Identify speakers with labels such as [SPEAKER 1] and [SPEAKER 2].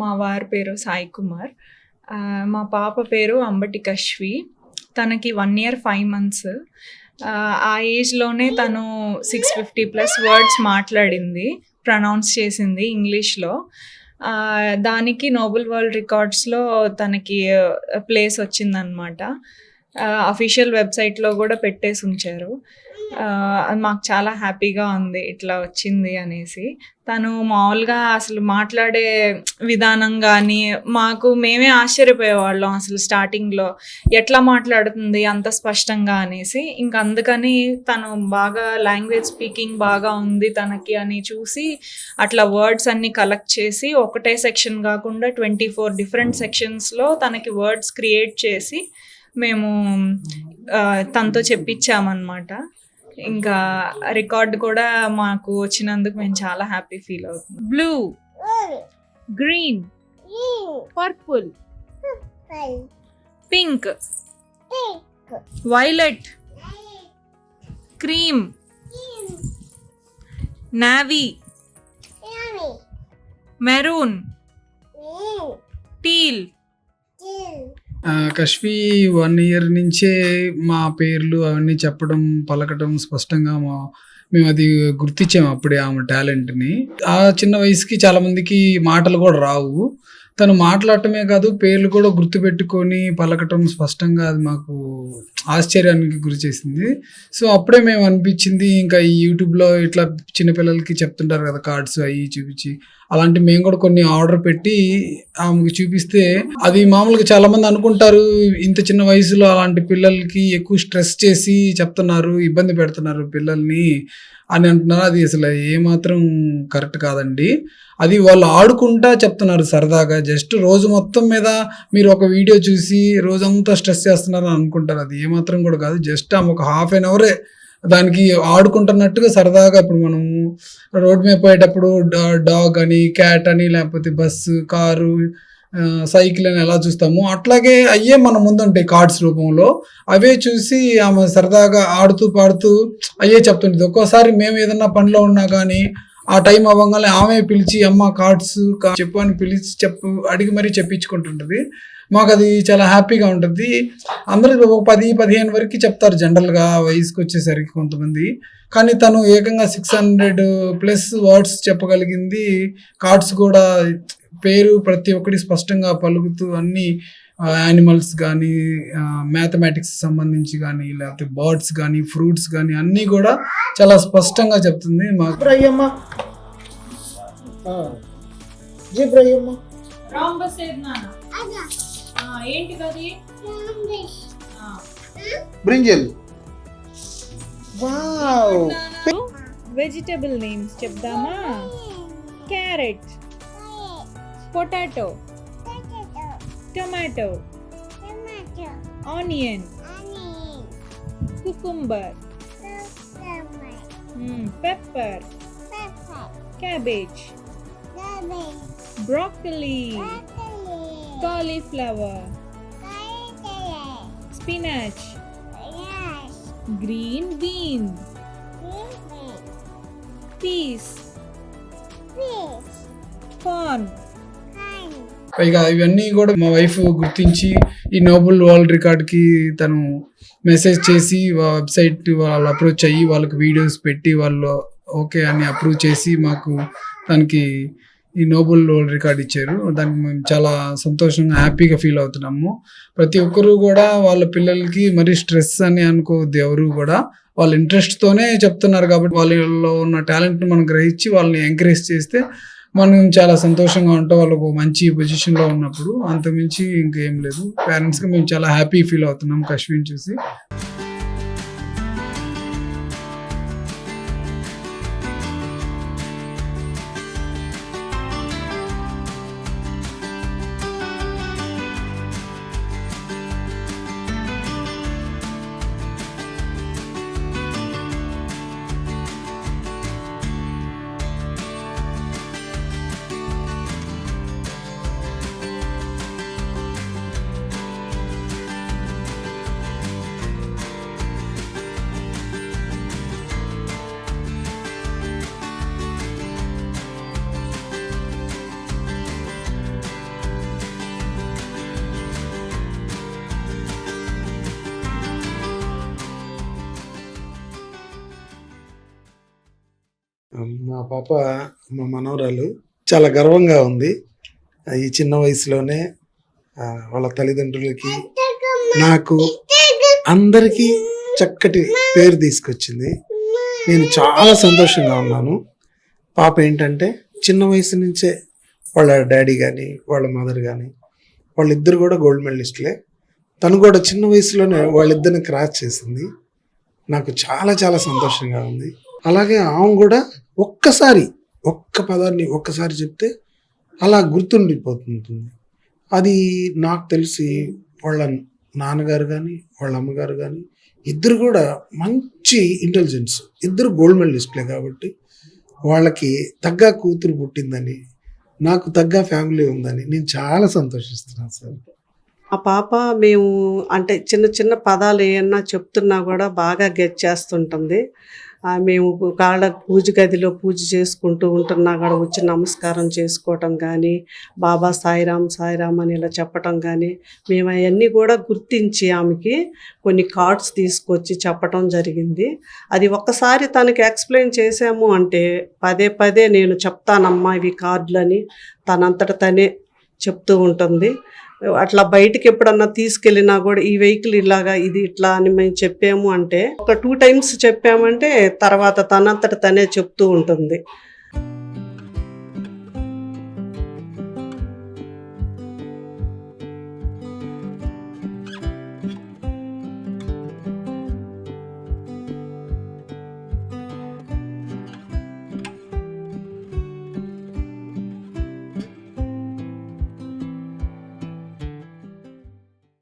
[SPEAKER 1] మా వారి పేరు సాయి కుమార్. మా పాప పేరు అంబటి కశ్వి. తనకి వన్ ఇయర్ ఫైవ్ మంత్స్ ఆ ఏజ్లోనే తను సిక్స్ ఫిఫ్టీ ప్లస్ వర్డ్స్ మాట్లాడింది ప్రనౌన్స్ చేసింది ఇంగ్లీష్లో దానికి నోబెల్ వరల్డ్ రికార్డ్స్లో తనకి ప్లేస్ వచ్చిందనమాట అఫీషియల్ వెబ్సైట్లో కూడా పెట్టేసి ఉంచారు. అది మాకు చాలా హ్యాపీగా ఉంది ఇట్లా వచ్చింది అనేసి. తను మామూలుగా అసలు మాట్లాడే విధానం కానీ మాకు మేమే ఆశ్చర్యపోయేవాళ్ళం అసలు స్టార్టింగ్లో ఎట్లా మాట్లాడుతుంది అంత స్పష్టంగా అనేసి. ఇంకా అందుకని తను బాగా లాంగ్వేజ్ స్పీకింగ్ బాగా ఉంది తనకి అని చూసి అట్లా వర్డ్స్ అన్ని కలెక్ట్ చేసి ఒకటే సెక్షన్ కాకుండా ట్వంటీ ఫోర్ డిఫరెంట్ సెక్షన్స్లో తనకి వర్డ్స్ క్రియేట్ చేసి మేము తనతో చెప్పించామన్నమాట. ఇంకా రికార్డ్ కూడా మాకు వచ్చినందుకు మేము చాలా హ్యాపీ ఫీల్ అవుతున్నాం.
[SPEAKER 2] Blue green purple pink violet cream navy maroon teal
[SPEAKER 3] ఆ, వన్ ఇయర్ నుంచే మా పేర్లు అవన్నీ చెప్పడం పలకటం స్పష్టంగా మా మేము అది గుర్తించాము అప్పుడే ఆమె టాలెంట్ని ఆ చిన్న వయసుకి చాలా మందికి మాటలు కూడా రావు. తను మాట్లాడటమే కాదు పేర్లు కూడా గుర్తుపెట్టుకొని పలకటం స్పష్టంగా అది మాకు ఆశ్చర్యానికి గురి చేసింది. సో అప్పుడే మేము అనిపించింది ఇంకా ఈ యూట్యూబ్లో ఇట్లా చిన్నపిల్లలకి చెప్తుంటారు కదా కార్డ్స్ అవి చూపించి. అలాంటి మేము కూడా కొన్ని ఆర్డర్ పెట్టి ఆమెకు చూపిస్తే అది మామూలుగా చాలామంది అనుకుంటారు ఇంత చిన్న వయసులో అలాంటి పిల్లలకి ఎక్కువ స్ట్రెస్ చేసి చెప్తున్నారు ఇబ్బంది పెడుతున్నారు పిల్లల్ని అని అంటున్నారు. అది అసలు ఏమాత్రం కరెక్ట్ కాదండి. అది వాళ్ళు ఆడుకుంటా చెప్తున్నారు సరదాగా జస్ట్ రోజు మొత్తం మీద మీరు ఒక వీడియో చూసి రోజంతా స్ట్రెస్ చేస్తున్నారని అనుకుంటారు. అది ఏమాత్రం కూడా కాదు. జస్ట్ ఆమె ఒక హాఫ్ అన్ అవరే దానికి ఆడుకుంటున్నట్టుగా సరదాగా ఇప్పుడు మనము రోడ్ మీద పోయేటప్పుడు డాగ్ అని క్యాట్ అని లేకపోతే బస్సు కారు సైకిల్ అని ఎలా చూస్తాము అట్లాగే అయ్యే మన ముందు ఉంటాయి కార్డ్స్ రూపంలో. అవే చూసి ఆమె సరదాగా ఆడుతూ పాడుతూ అయ్యే చెప్తుంటుంది. ఒక్కోసారి మేము ఏదన్నా పనిలో ఉన్నా కానీ ఆ టైం అవ్వగానే ఆమె పిలిచి అమ్మ కార్డ్స్ చెప్పు అని పిలిచి చెప్పు అడిగి మరీ చెప్పించుకుంటుంటుంది. మాకు అది చాలా హ్యాపీగా ఉంటుంది. అందరూ ఒక పది పదిహేను వరకు చెప్తారు జనరల్గా వయసుకి వచ్చేసరికి కొంతమంది. కానీ తను ఏకంగా సిక్స్ హండ్రెడ్ ప్లస్ వర్డ్స్ చెప్పగలిగింది. కార్డ్స్ కూడా పేరు ప్రతి ఒక్కటి స్పష్టంగా పలుకుతూ అన్నీ యానిమల్స్ కానీ మ్యాథమెటిక్స్ సంబంధించి కానీ లేకపోతే బర్డ్స్ కానీ ఫ్రూట్స్ కానీ అన్నీ కూడా చాలా స్పష్టంగా చెప్తుంది. మాకు
[SPEAKER 4] బ్రయ్యమ్మ tomato, tomato,
[SPEAKER 2] onion, onion, cucumber,
[SPEAKER 4] cucumber, mm,
[SPEAKER 2] pepper, pepper, cabbage, cabbage, broccoli, broccoli, cauliflower, cauliflower, spinach, spinach, green bean, green bean, peas, peas, corn.
[SPEAKER 3] పైగా ఇవన్నీ కూడా మా వైఫ్ గుర్తించి ఈ నోబుల్ వరల్డ్ రికార్డ్కి తను మెసేజ్ చేసి వెబ్సైట్ వాళ్ళు అప్రోచ్ అయ్యి వాళ్ళకి వీడియోస్ పెట్టి వాళ్ళు ఓకే అని అప్రూవ్ చేసి మాకు దానికి ఈ నోబుల్ వరల్డ్ రికార్డ్ ఇచ్చారు. దానికి మేము చాలా సంతోషంగా హ్యాపీగా ఫీల్ అవుతున్నాము. ప్రతి ఒక్కరూ కూడా వాళ్ళ పిల్లలకి మరీ స్ట్రెస్ అని అనుకోవద్దు ఎవరు కూడా. వాళ్ళ ఇంట్రెస్ట్తోనే చెప్తున్నారు కాబట్టి వాళ్ళలో ఉన్న టాలెంట్ని మనం గ్రహించి వాళ్ళని ఎంకరేజ్ చేస్తే మనం చాలా సంతోషంగా ఉంటాం వాళ్ళు ఒక మంచి పొజిషన్లో ఉన్నప్పుడు అంతమించి ఇంకేం లేదు. పేరెంట్స్కి మేము చాలా హ్యాపీ ఫీల్ అవుతున్నాం కశ్విన్ చూసి
[SPEAKER 4] మా పాప మా మనవరాలు చాలా గర్వంగా ఉంది. ఈ చిన్న వయసులోనే వాళ్ళ తల్లిదండ్రులకి నాకు అందరికీ చక్కటి పేరు తీసుకొచ్చింది. నేను చాలా సంతోషంగా ఉన్నాను. పాప ఏంటంటే చిన్న వయసు నుంచే వాళ్ళ డాడీ కానీ వాళ్ళ మదర్ కానీ వాళ్ళిద్దరు కూడా గోల్డ్ మెడలిస్టులే. తను కూడా చిన్న వయసులోనే వాళ్ళిద్దరిని క్రాస్ చేసింది. నాకు చాలా చాలా సంతోషంగా ఉంది. అలాగే ఆమె కూడా ఒక్కసారి ఒక్క పదాన్ని ఒక్కసారి చెప్తే అలా గుర్తుండిపోతుంది అది నాకు తెలిసి వాళ్ళ నాన్నగారు కానీ వాళ్ళ అమ్మగారు కానీ ఇద్దరు కూడా మంచి ఇంటెలిజెన్స్ ఇద్దరు గోల్డ్ మెడలిస్ట్లే కాబట్టి వాళ్ళకి తగ్గ కూతురు పుట్టిందని నాకు తగ్గ ఫ్యామిలీ ఉందని నేను చాలా సంతోషిస్తున్నాను సార్.
[SPEAKER 5] ఆ పాప మేము అంటే చిన్న చిన్న పదాలు ఏమన్నా చెప్తున్నా కూడా బాగా గెట్ చేస్తుంటుంది. మేము కాళ్ళ పూజ గదిలో పూజ చేసుకుంటూ ఉంటున్నా కూడా వచ్చి నమస్కారం చేసుకోవటం కానీ బాబా సాయిరామ్ సాయిరామ్ అని ఇలా చెప్పటం కానీ మేము అవన్నీ కూడా గుర్తించి ఆమెకి కొన్ని కార్డ్స్ తీసుకొచ్చి చెప్పటం జరిగింది. అది ఒక్కసారి తనకి ఎక్స్ప్లెయిన్ చేసాము అంటే పదే పదే నేను చెప్తానమ్మా ఇవి కార్డులని తనంతట తనే చెప్తూ ఉంటుంది. అట్లా బయటకు ఎప్పుడన్నా తీసుకెళ్ళినా కూడా ఈ వెహికల్ ఇలాగా ఇది ఇట్లా అని మేము చెప్పాము అంటే ఒక టూ టైమ్స్ చెప్పామంటే తర్వాత తనంతట తనే చెప్తూ ఉంటుంది.